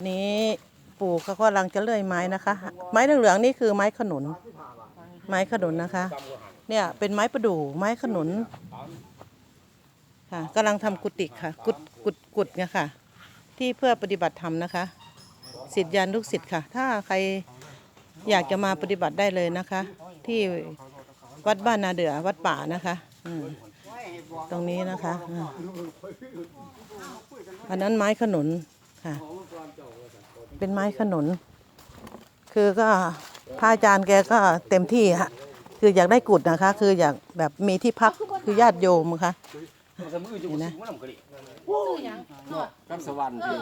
นี้ปู่เขากำลังจะเลื่อยไม้นะคะ ไม้เหลืองๆนี่คือไม้ขนุน ไม้ขนุนนะคะ เนี่ยเป็นไม้ประดู่ไม้ขนุนค่ะกำลังทำกุฏิค่ะ กุดกุดกุดเนี่ยค่ะ ที่เพื่อปฏิบัติธรรมนะคะสิทธิยานลูกศิษย์ค่ะ ถ้าใครอยากจะมาปฏิบัติได้เลยนะคะ ที่วัดบ้านนาเดือวัดป่านะคะตรงนี้นะคะ อันนั้นไม้ขนุน ค่ะ เป็นไม้ขนุน คือก็พระอาจารย์แกก็เต็มที่ฮะคืออยากได้กุดนะคะ คืออยากแบบมีที่พักคือญาติโยมค่ะเห็นไหมซื้อหยังเนาะกับสวรรค์เออ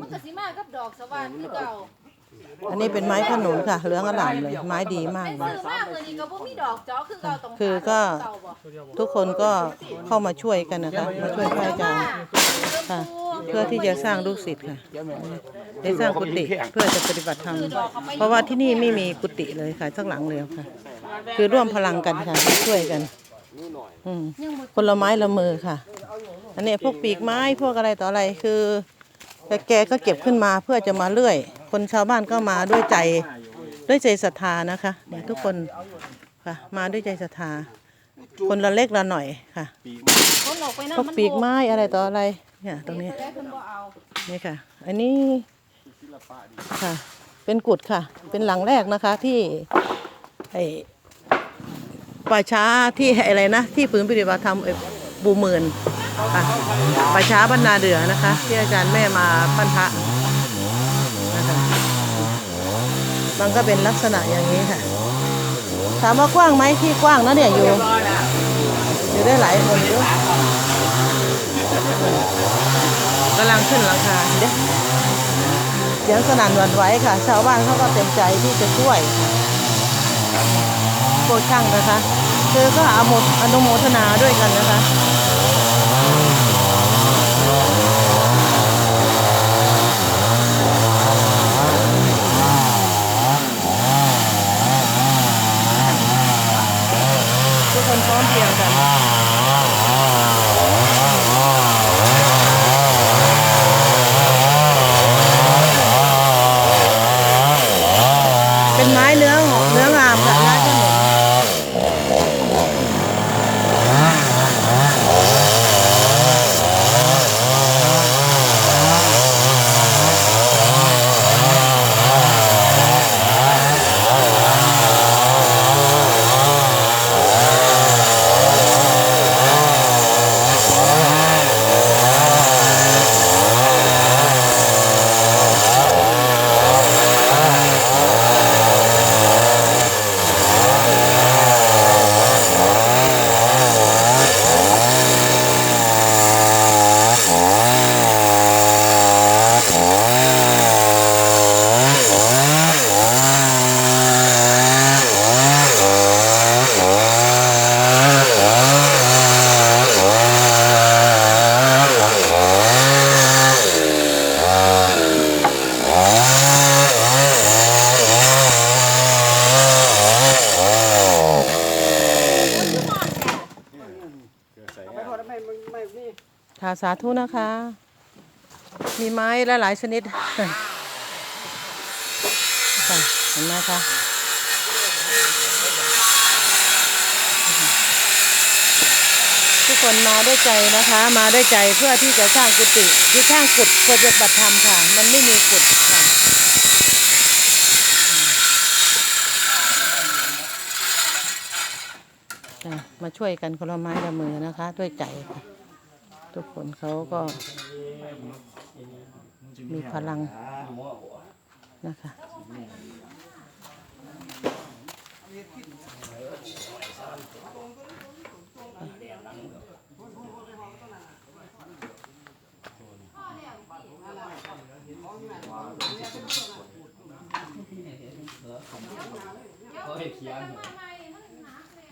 มันก็สิมากับดอกสว่านคือเก่า อันนี้เป็นไม้ขนุนค่ะเหลืองอร่ามเลย ไม้ดีมากแม่นเลย ซื้อมากเลยนี่ก็บ่มีดอกจ้อคือเก่าตรงคือก็ เก่าบ่ทุกคนก็เข้ามาช่วยกันนะคะ มาช่วยพระอาจารย์ค่ะ เพื่อที่จะสร้างลูกศิษย์ค่ะได้สร้างกุฏิเพื่อจะปฏิบัติธรรมเพราะว่าที่นี่ไม่มีกุฏิเลยค่ะสักหลังเลยค่ะ คือร่วมพลังกันค่ะช่วยกันอืมคนละไม้ละมือค่ะ อันนี้พวกปีกไม้พวกอะไรต่ออะไรคือแกแกก็เก็บขึ้นมาเพื่อจะมาเลื่อย คนชาวบ้านก็มาด้วยใจด้วยใจศรัทธานะคะเนี่ยทุกคนค่ะ มาด้วยใจศรัทธาคนละเล็กละหน่อยค่ะคนออกไปนำพวกปีกไม้อะไรต่ออะไรเนี่ยตรงนี้ได้เพิ่นบ่เอานี่ค่ะ อันนี้ค่ะ เป็นกุดค่ะ เป็นหลังแรกนะคะที่ไอป่าช้าที่อะไรนะ ที่ฝืนปฏิบัติธรรมไอ้บูหมื่นค่ะป่าช้าบรรนาเดือนะคะ ที่อาจารย์แม่มาปั้นพระนะ คะมันก็เป็นลักษณะอย่างนี้ค่ะ ถามว่ากว้างไหมที่กว้างนะเนี่ยอยู่ อยู่ได้หลายคนอยู่กำลังขึ้นหลังคาเดี๋ยวเสียงสนั่นหวั่นไหวค่ะ ชาวบ้านเขาก็เต็มใจที่จะช่วยพวกช่างนะคะคือก็อาโมอนุโมทนาด้วยกันนะคะ ทุก คนพร้อมเพรียงกันเป็นไม้เนื้อหอมค่ะไม้ขนุน ค่ะสาธุนะคะ มีไม้หลายชนิดค่ะเห็นไหมคะทุกคนมาด้วยใจนะคะ มาด้วยใจเพื่อที่จะสร้างกุฏิคือสร้างกุฏเพื่อจะบัติธรรมค่ะ มันไม่มีกุฏค่ะมาช่วยกันคนละไม้ละมือนะคะ ด้วยใจค่ะ ทุกคนเขาก็มีพลังนะคะเ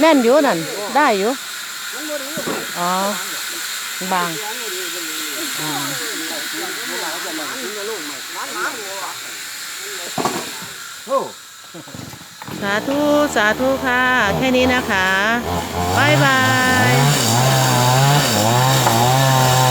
แน่นอยู่นั่น ได้อยู่ อ๋อ บางอ่าโอ้สาธุ สาธุค่ะ แค่นี้นะคะ บ๊ายบาย